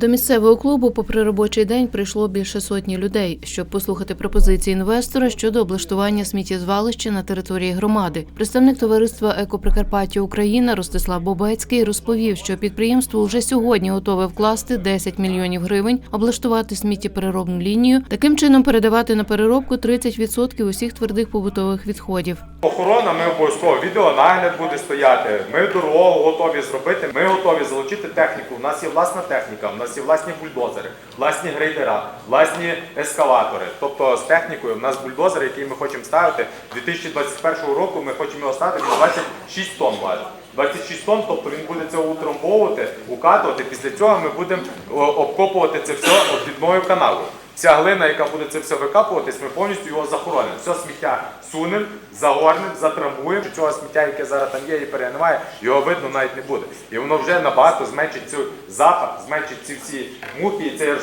До місцевого клубу, попри робочий день, прийшло більше сотні людей, щоб послухати пропозиції інвестора щодо облаштування сміттєзвалища на території громади. Представник товариства Екоприкарпаття Україна Ростислав Бобецький розповів, що підприємство вже сьогодні готове вкласти 10 мільйонів гривень, облаштувати сміттєпереробну лінію, таким чином передавати на переробку 30% усіх твердих побутових відходів. Охорона, ми обов'язково відеонагляд буде стояти. Ми дорогу готові зробити. Ми готові залучити техніку. У нас є власна техніка, у нас є власні бульдозери, власні грейдера, власні ескалатори. Тобто з технікою у нас бульдозер, який ми хочемо ставити 2021 року. Ми хочемо його ставити на 26 тонн важить. 26 тонн, тобто він буде це утрамбовувати, укатувати. Після цього ми будемо обкопувати це все обвідною каналою. Вся глина, яка буде це все викапуватись, ми повністю його захоронимо. Все сміття сунемо, загорнемо, затрамбуємо. Цього сміття, яке зараз там є і перегниває, його видно навіть не буде. І воно вже набагато зменшить цю запах, зменшить ці всі мухи і це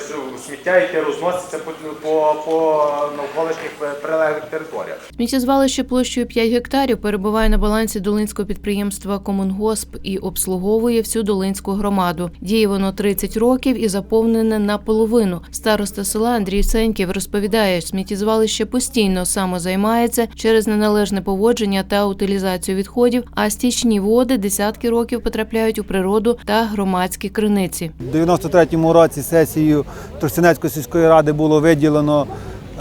сміття, яке розноситься по, по, по навколишніх прилеглих територіях. Сміттєзвалище площею 5 гектарів перебуває на балансі долинського підприємства Комунгосп і обслуговує всю долинську громаду. Діє воно 30 років і заповнене наполовину. Староста села Андрій Сеньків розповідає, сміттєзвалище постійно самозаймається через неналежне поводження та утилізацію відходів, а стічні води десятки років потрапляють у природу та громадські криниці. У 93-му році сесією Тростянецької сільської ради було виділено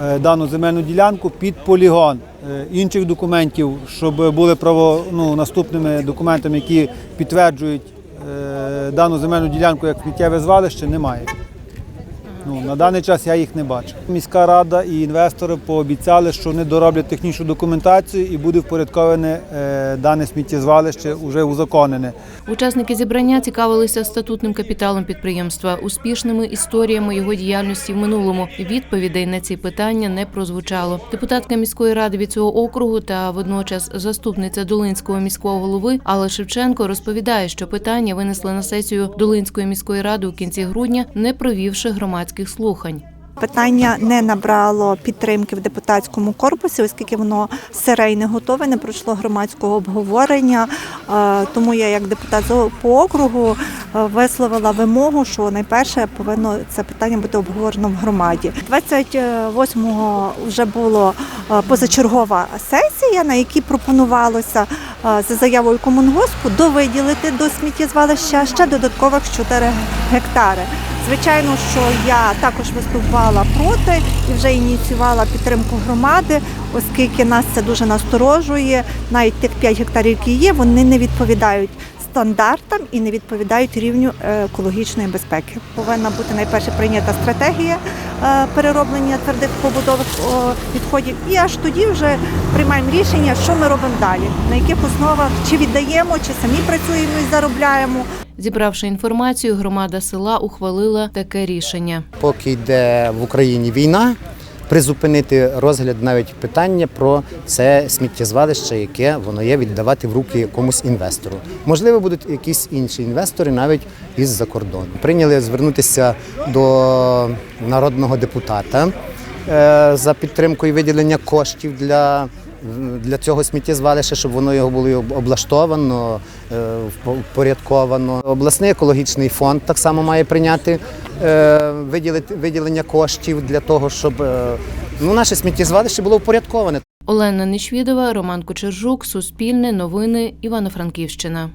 е, дану земельну ділянку під полігон. Е, Інших документів, щоб були право, ну, наступними документами, які підтверджують е, дану земельну ділянку як сміттєве звалище, немає. Ну, на даний час я їх не бачу. Міська рада і інвестори пообіцяли, що вони дороблять технічну документацію і буде впорядковане е, дане сміттєзвалище вже узаконене. Учасники зібрання цікавилися статутним капіталом підприємства, успішними історіями його діяльності в минулому. Відповідей на ці питання не прозвучало. Депутатка міської ради від цього округу та водночас заступниця Долинського міського голови Алла Шевченко розповідає, що питання винесли на сесію Долинської міської ради у кінці грудня, не провівши громадських слухань. Питання не набрало підтримки в депутатському корпусі, оскільки воно сире і не готове, не пройшло громадського обговорення. Е, Тому я, як депутат по округу, е, висловила вимогу, що найперше повинно це питання бути обговорено в громаді. 28-го вже була позачергова сесія, на якій пропонувалося е, за заявою комунгоспу довиділити до сміттєзвалища ще додаткових 4 гектари. Звичайно, що я також виступала проти і вже ініціювала підтримку громади, оскільки нас це дуже насторожує. Навіть тих 5 гектарів, які є, вони не відповідають стандартам і не відповідають рівню е, екологічної безпеки. Повинна бути найперше прийнята стратегія е, перероблення твердих побутових відходів, і аж тоді вже приймаємо рішення, що ми робимо далі, на яких основах чи віддаємо, чи самі працюємо і заробляємо. Зібравши інформацію, громада села ухвалила таке рішення. поки йде в Україні війна, призупинити розгляд навіть питання про це сміттєзвалище, яке воно є віддавати в руки якомусь інвестору. Можливо, будуть якісь інші інвестори навіть із-за кордону. Прийняли звернутися до народного депутата е, за підтримкою виділення коштів для. Для цього сміттєзвалища, щоб воно його було облаштовано, е, впорядковано. Обласний екологічний фонд так само має прийняти е, виділення коштів для того, щоб е, ну, наше сміттєзвалище було впорядковане. Олена Нечвідова, Роман Кочержук, Суспільне, Новини, Івано-Франківщина.